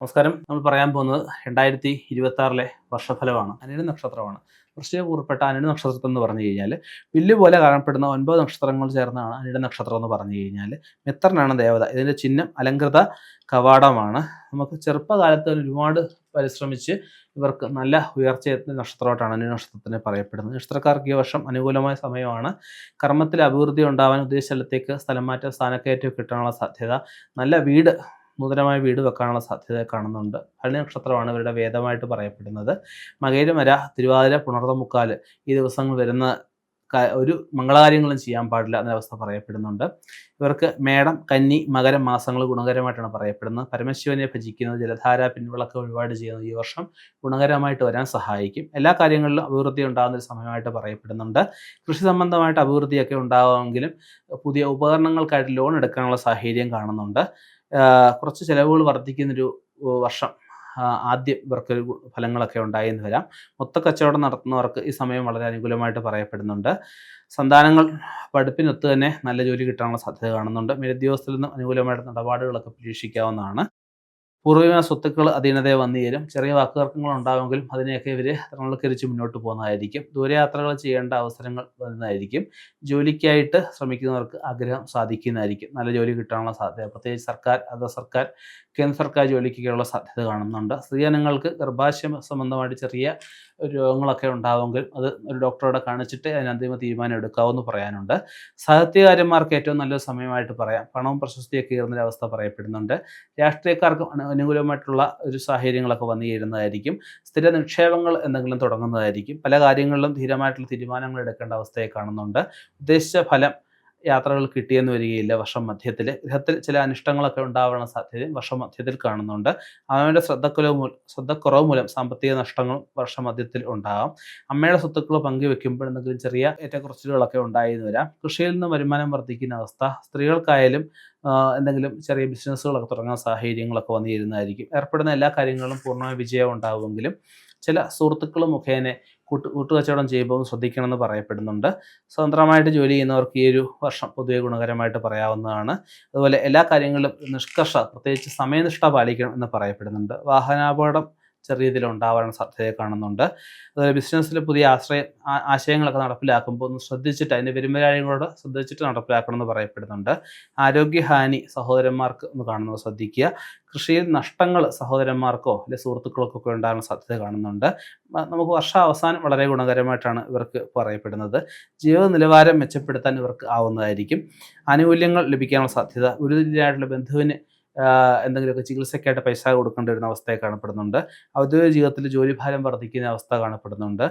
നമസ്കാരം. നമ്മൾ പറയാൻ പോകുന്നത് രണ്ടായിരത്തി ഇരുപത്തി ആറിലെ വർഷഫലമാണ്. അനിഴ നക്ഷത്രമാണ്. വൃശ്ചിക കൂറപ്പെട്ട അനിഴ നക്ഷത്രം എന്ന് പറഞ്ഞു കഴിഞ്ഞാൽ വില്ല് പോലെ കാണപ്പെടുന്ന ഒൻപത് നക്ഷത്രങ്ങൾ ചേർന്നാണ് അനിഴ നക്ഷത്രം എന്ന് പറഞ്ഞു കഴിഞ്ഞാൽ മിത്രനാണ് ദേവത. ഇതിന്റെ ചിഹ്നം അലങ്കൃത കവാടമാണ്. നമുക്ക് ചെറുപ്പകാലത്ത് ഒരുപാട് പരിശ്രമിച്ച് ഇവർക്ക് നല്ല ഉയർച്ചയെത്തുന്ന നക്ഷത്രമായിട്ടാണ് അനിഴ നക്ഷത്രത്തിനെ പറയപ്പെടുന്നത്. നക്ഷത്രക്കാർക്ക് ഈ വർഷം അനുകൂലമായ സമയമാണ്. കർമ്മത്തിൽ അഭിവൃദ്ധി ഉണ്ടാവാൻ ഉദ്ദേശ സ്ഥലത്തേക്ക് സ്ഥലം മാറ്റം സ്ഥാനക്കയറ്റം കിട്ടാനുള്ള സാധ്യത. നല്ല വീട് നൂതനമായ വീട് വെക്കാനുള്ള സാധ്യത കാണുന്നുണ്ട്. ഭരണി നക്ഷത്രമാണ് ഇവരുടെ വേദമായിട്ട് പറയപ്പെടുന്നത്. മകേരമര തിരുവാതിര പുണർത്തമുക്കാൽ ഈ ദിവസങ്ങൾ വരുന്ന ഒരു മംഗളകാര്യങ്ങളും ചെയ്യാൻ പാടില്ല എന്ന അവസ്ഥ പറയപ്പെടുന്നുണ്ട്. ഇവർക്ക് മേടം കന്നി മകരം മാസങ്ങൾ ഗുണകരമായിട്ടാണ് പറയപ്പെടുന്നത്. പരമശിവനെ ഭജിക്കുന്നത് ജലധാര പിൻവിളക്ക് ഒരുപാട് ചെയ്യുന്നത് ഈ വർഷം ഗുണകരമായിട്ട് വരാൻ സഹായിക്കും. എല്ലാ കാര്യങ്ങളിലും അഭിവൃദ്ധി ഉണ്ടാകുന്ന ഒരു സമയമായിട്ട് പറയപ്പെടുന്നുണ്ട്. കൃഷി സംബന്ധമായിട്ട് അഭിവൃദ്ധിയൊക്കെ ഉണ്ടാവുമെങ്കിലും പുതിയ ഉപകരണങ്ങൾക്കായിട്ട് ലോൺ എടുക്കാനുള്ള സാഹചര്യം കാണുന്നുണ്ട്. കുറച്ച് ചിലവുകൾ വർദ്ധിക്കുന്നൊരു വർഷം ആദ്യം ഇവർക്കൊരു ഗു- ഫലങ്ങളൊക്കെ ഉണ്ടായി എന്ന് വരാം. മൊത്ത കച്ചവടം നടത്തുന്നവർക്ക് ഈ സമയം വളരെ അനുകൂലമായിട്ട് പറയപ്പെടുന്നുണ്ട്. സന്താനങ്ങൾ പഠിപ്പിനൊത്ത് തന്നെ നല്ല ജോലി കിട്ടാനുള്ള സാധ്യത കാണുന്നുണ്ട്. മേലുദ്യോഗസ്ഥരിൽ നിന്നും അനുകൂലമായിട്ട് നടപാടുകളൊക്കെ പ്രതീക്ഷിക്കാവുന്നതാണ്. പൂർവിക സ്വത്തുക്കൾ അധീനതയെ വന്നു ചേരും. ചെറിയ വാക്കുതർക്കങ്ങൾ ഉണ്ടാവുമെങ്കിലും അതിനെയൊക്കെ ഇവർ തൃണവൽക്കരിച്ച് മുന്നോട്ട് പോകുന്നതായിരിക്കും. ദൂരയാത്രകൾ ചെയ്യേണ്ട അവസരങ്ങൾ വരുന്നതായിരിക്കും. ജോലിക്കായിട്ട് ശ്രമിക്കുന്നവർക്ക് ആഗ്രഹം സാധിക്കുന്നതായിരിക്കും. നല്ല ജോലി കിട്ടാനുള്ള സാധ്യത. പ്രത്യേകിച്ച് സർക്കാർ അർദ്ധ സർക്കാർ കേന്ദ്ര സർക്കാർ ജോലിക്കൊക്കെയുള്ള സാധ്യത കാണുന്നുണ്ട്. സ്ത്രീജനങ്ങൾക്ക് ഗർഭാശയ സംബന്ധമായിട്ട് ചെറിയ രോഗങ്ങളൊക്കെ ഉണ്ടാവുമെങ്കിൽ അത് ഒരു ഡോക്ടറോടെ കാണിച്ചിട്ട് അതിന് അന്തിമ തീരുമാനം എടുക്കാമെന്ന് പറയാനുണ്ട്. സാഹിത്യകാരന്മാർക്ക് ഏറ്റവും നല്ലൊരു സമയമായിട്ട് പറയാം. പണവും പ്രശസ്തിയൊക്കെ ഉയർന്നൊരു അവസ്ഥ പറയപ്പെടുന്നുണ്ട്. രാഷ്ട്രീയക്കാർക്ക് അനു- അനുകൂലമായിട്ടുള്ള ഒരു സാഹചര്യങ്ങളൊക്കെ വന്നു ചേരുന്നതായിരിക്കും. സ്ഥിര നിക്ഷേപങ്ങൾ എന്തെങ്കിലും തുടങ്ങുന്നതായിരിക്കും. പല കാര്യങ്ങളിലും ധീരമായിട്ടുള്ള തീരുമാനങ്ങൾ എടുക്കേണ്ട അവസ്ഥയെ കാണുന്നുണ്ട്. ഉദ്ദേശിച്ച ഫലം യാത്രകൾ കിട്ടിയെന്ന് വരികയില്ല വർഷം മധ്യത്തിൽ ഗൃഹത്തിൽ ചില അനിഷ്ടങ്ങളൊക്കെ ഉണ്ടാവാനുള്ള സാധ്യതയും വർഷം മധ്യത്തിൽ കാണുന്നുണ്ട്. അമ്മയുടെ ശ്രദ്ധക്കുലവ് ശ്രദ്ധക്കുറവ് മൂലം സാമ്പത്തിക നഷ്ടങ്ങളും വർഷം മധ്യത്തിൽ ഉണ്ടാകാം അമ്മയുടെ സ്വത്തുക്കൾ പങ്കുവെക്കുമ്പോൾ എന്തെങ്കിലും ചെറിയ ഏറ്റക്കുറച്ചിലുകളൊക്കെ ഉണ്ടായി എന്ന് വരാം. കൃഷിയിൽ നിന്ന് വരുമാനം വർദ്ധിക്കുന്ന അവസ്ഥ സ്ത്രീകൾക്കായാലും എന്തെങ്കിലും ചെറിയ ബിസിനസ്സുകളൊക്കെ തുടങ്ങുന്ന സാഹചര്യങ്ങളൊക്കെ വന്നിരുന്നതായിരിക്കും. ഏർപ്പെടുന്ന എല്ലാ കാര്യങ്ങളിലും പൂർണമായ വിജയം ഉണ്ടാവുമെങ്കിലും ചില സുഹൃത്തുക്കൾ മുഖേന കൂട്ട് കൂട്ടുകച്ചവടം ചെയ്യുമ്പോൾ ശ്രദ്ധിക്കണമെന്ന് പറയപ്പെടുന്നുണ്ട്. സ്വതന്ത്രമായിട്ട് ജോലി ചെയ്യുന്നവർക്ക് ഈ ഒരു വർഷം പൊതുവെ ഗുണകരമായിട്ട് പറയാവുന്നതാണ്. അതുപോലെ എല്ലാ കാര്യങ്ങളിലും നിഷ്കർഷ പ്രത്യേകിച്ച് സമയനിഷ്ഠ പാലിക്കണം എന്ന് പറയപ്പെടുന്നുണ്ട്. വാഹനാപകടം ചെറിയ രീതിയിൽ ഉണ്ടാവാനുള്ള സാധ്യത കാണുന്നുണ്ട്. അതുപോലെ ബിസിനസ്സിൽ പുതിയ ആശ്രയ ആശയങ്ങളൊക്കെ നടപ്പിലാക്കുമ്പോൾ ഒന്ന് ശ്രദ്ധിച്ചിട്ട് അതിന്റെ വരുമാനങ്ങളോട് ശ്രദ്ധിച്ചിട്ട് നടപ്പിലാക്കണം എന്ന് പറയപ്പെടുന്നുണ്ട് ആരോഗ്യഹാനി സഹോദരന്മാർക്ക് ഒന്ന് കാണുന്നത് ശ്രദ്ധിക്കുക. കൃഷിയിൽ നഷ്ടങ്ങൾ സഹോദരന്മാർക്കോ അല്ലെങ്കിൽ സുഹൃത്തുക്കൾക്കോ ഒക്കെ ഉണ്ടാകാൻ സാധ്യത കാണുന്നുണ്ട്. നമുക്ക് വർഷാവസാനം വളരെ ഗുണകരമായിട്ടാണ് ഇവർക്ക് പറയപ്പെടുന്നത്. ജീവിത നിലവാരം മെച്ചപ്പെടുത്താൻ ഇവർക്ക് ആവുന്നതായിരിക്കും. ആനുകൂല്യങ്ങൾ ലഭിക്കാനുള്ള സാധ്യത ഗുരുതരായിട്ടുള്ള ബന്ധുവിന് എന്തെങ്കിലുമൊക്കെ ചികിത്സയ്ക്കായിട്ട് പൈസ കൊടുക്കേണ്ടി വരുന്ന അവസ്ഥയെ കാണപ്പെടുന്നുണ്ട്. ഔദ്യോഗിക ജീവിതത്തിൽ ജോലിഭാരം വർദ്ധിക്കുന്ന അവസ്ഥ കാണപ്പെടുന്നുണ്ട്.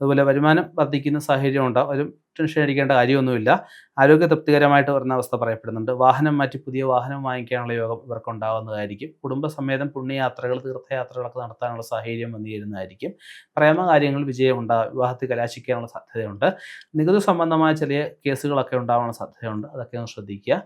അതുപോലെ വരുമാനം വർദ്ധിക്കുന്ന സാഹചര്യം ഉണ്ടാവും ഒരു ടെൻഷൻ അടിക്കേണ്ട കാര്യമൊന്നുമില്ല. ആരോഗ്യ തൃപ്തികരമായിട്ട് വരുന്ന അവസ്ഥ പറയപ്പെടുന്നുണ്ട്. വാഹനം മാറ്റി പുതിയ വാഹനം വാങ്ങിക്കാനുള്ള യോഗം ഇവർക്ക് ഉണ്ടാകുന്നതായിരിക്കും കുടുംബസമേതം പുണ്യയാത്രകൾ തീർത്ഥയാത്രകളൊക്കെ നടത്താനുള്ള സാഹചര്യം വന്നു പ്രേമകാര്യങ്ങൾ പ്രേമ കാര്യങ്ങൾ വിജയം ഉണ്ടാകും വിവാഹത്തിൽ കലാശിക്കാനുള്ള സാധ്യതയുണ്ട്. നികുതി സംബന്ധമായ ചെറിയ കേസുകളൊക്കെ ഉണ്ടാവാനുള്ള സാധ്യതയുണ്ട്. അതൊക്കെ ഒന്ന് ശ്രദ്ധിക്കുക.